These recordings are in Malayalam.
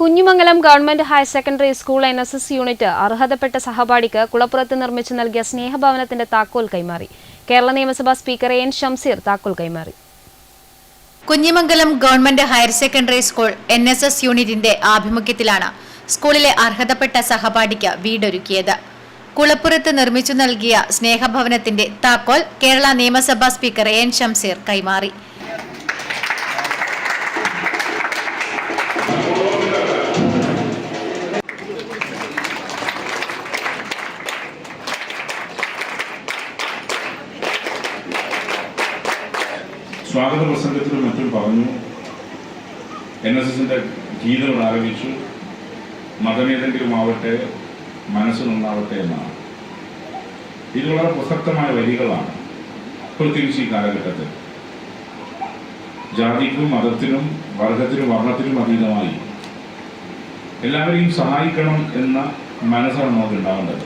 Kunhimangalam government higher secondary school N S S unit അർഹതപ്പെട്ട സഹപാഠിക്ക് കുളപ്പുറത്ത് നിർമ്മിച്ചു നൽകിയ സ്നേഹഭവനത്തിന്റെ താക്കോൽ കൈമാറി. കേരള നിയമസഭാ സ്പീക്കർ എൻ ഷംസീർ താക്കോൽ കൈമാറി. Kunhimangalam government higher secondary school N S S യൂണിറ്റിന്റെ ആഭിമുഖ്യത്തിലാണ് സ്കൂളിലെ അർഹതപ്പെട്ട സഹപാഠിക്ക് വീടൊരുക്കിയത്. കുളപ്പുറത്ത് നിർമ്മിച്ചു നൽകിയ സ്നേഹഭവനത്തിന്റെ താക്കോൽ കേരള നിയമസഭാ സ്പീക്കർ എൻ ഷംസീർ കൈമാറി. സ്വാഗത പ്രസംഗത്തിലും മറ്റും പറഞ്ഞു. എൻ എസ് എസിന്റെ ഗീതം ആരംഭിച്ചു. മതമേതെങ്കിലും ആവട്ടെ മനസ്സ് നന്നാവട്ടെ എന്നാണ്. ഇത് വളരെ പ്രസക്തമായ വരികളാണ് പ്രത്യേകിച്ച് ഈ കാലഘട്ടത്തിൽ. ജാതിക്കും മതത്തിനും വർഗത്തിനും വർണത്തിനും അതീതമായി എല്ലാവരെയും സഹായിക്കണം എന്ന മനസ്സാണ് നമുക്ക് ഉണ്ടാവേണ്ടത്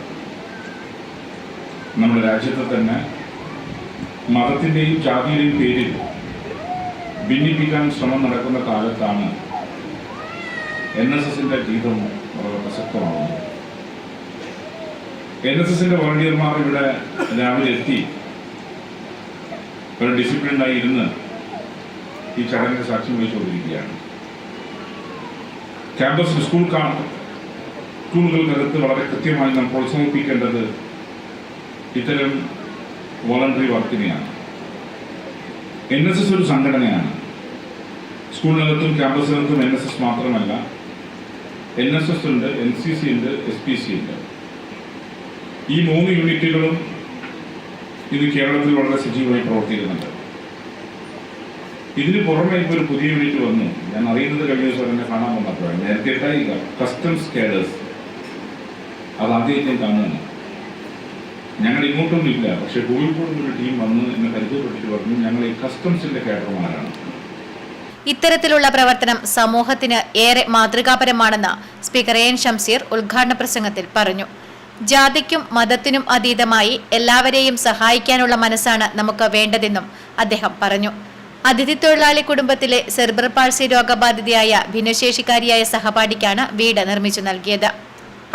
നമ്മുടെ രാജ്യത്തെ തന്നെ മതത്തിന്റെയും ജാതിയുടെയും പേരിൽ ഭിന്നിപ്പിക്കാൻ ശ്രമം നടക്കുന്ന കാലത്താണ് എൻ എസ് എസിന്റെ ഗീതം വളരെ പ്രസക്തമാകുന്നത് എൻ എസ് എസിന്റെ വോളണ്ടിയർമാർ ഇവിടെ രാവിലെ എത്തി. ഒരു ഡിസിപ്ലിനായി ഇരുന്ന് ഈ ചടങ്ങിന് സാക്ഷ്യം വഹിച്ചുകൊണ്ടിരിക്കുകയാണ്. ക്യാമ്പസ് സ്കൂൾ സ്കൂളുകൾക്കകത്ത് വളരെ കൃത്യമായി നാം പ്രോത്സാഹിപ്പിക്കേണ്ടത് ഇത്തരം വോളണ്ടറി വർക്കിനെയാണ്. എൻ എസ് എസ് ഒരു സംഘടനയാണ്. സ്കൂളിനകത്തും ക്യാമ്പസിനകത്തും എൻ എസ് എസ് മാത്രമല്ല എൻ എസ് എസ് ഉണ്ട് എൻ സി സി ഉണ്ട് എസ് പി സി ഉണ്ട്. ഈ മൂന്ന് യൂണിറ്റുകളും ഇത് കേരളത്തിൽ വളരെ സജീവമായി പ്രവർത്തിക്കുന്നുണ്ട്. ഇതിന് പുറമെ ഇപ്പോൾ ഒരു പുതിയ യൂണിറ്റ് വന്നു. ഞാൻ അറിയുന്നത് കഴിഞ്ഞ ദിവസം എന്നെ കാണാൻ വന്നപ്പോഴാണ്. നേരത്തെ കസ്റ്റംസ് കേഡേഴ്സ് അത് ആദ്യമായിട്ടും കാണുന്നു. ഞങ്ങൾ ഇങ്ങോട്ടൊന്നും ഇല്ല പക്ഷെ കോഴിക്കോട് ഒരു ടീം വന്ന് എന്നെ പരിചയപ്പെട്ടിട്ട് പറഞ്ഞു ഞങ്ങൾ ഈ കസ്റ്റംസിന്റെ കേഡർമാരാണ് ഇത്തരത്തിലുള്ള പ്രവർത്തനം സമൂഹത്തിന് ഏറെ മാതൃകാപരമാണെന്ന് സ്പീക്കർ എൻ ഷംസീർ ഉദ്ഘാടന പ്രസംഗത്തിൽ പറഞ്ഞു. ജാതിക്കും മതത്തിനും അതീതമായി എല്ലാവരെയും സഹായിക്കാനുള്ള മനസ്സാണ് നമുക്ക് വേണ്ടതെന്നും അദ്ദേഹം പറഞ്ഞു. അതിഥി തൊഴിലാളി കുടുംബത്തിലെ സെർബർ പാഴ്സി രോഗബാധിതയായ ഭിന്നശേഷിക്കാരിയായ സഹപാഠിക്കാണ് വീട് നിർമ്മിച്ചു നൽകിയത്.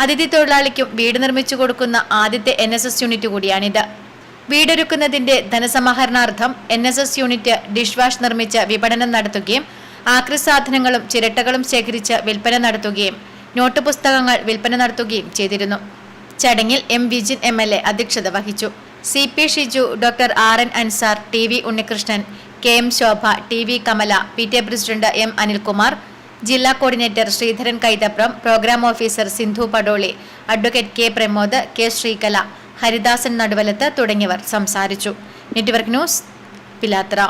അതിഥി തൊഴിലാളിക്കും വീട് നിർമ്മിച്ചു കൊടുക്കുന്ന ആദ്യത്തെ എൻ യൂണിറ്റ് കൂടിയാണിത്. വീടൊരുക്കുന്നതിന്റെ ധനസമാഹരണാർത്ഥം N S S unit dish wash നിർമ്മിച്ച് വിപണനം നടത്തുകയും ആക്രി സാധനങ്ങളും ചിരട്ടകളും ശേഖരിച്ച് വിൽപ്പന നടത്തുകയും നോട്ട് പുസ്തകങ്ങൾ വിൽപ്പന നടത്തുകയും ചെയ്തിരുന്നു. ചടങ്ങിൽ M Vijin M L A അധ്യക്ഷത വഹിച്ചു. C P Shiju doctor R N Ansar T V Unnikrishnan K M Shobha T V Kamala P T A president M Anilkumar ജില്ലാ coordinator Sreedharan Kaithapram programme officer Sindhu Padoli advocate K Pramod K Sreekala Haridasan Naduvalath തുടങ്ങിയവർ സംസാരിച്ചു. നെറ്റ്വർക്ക് ന്യൂസ് പിലാത്ര.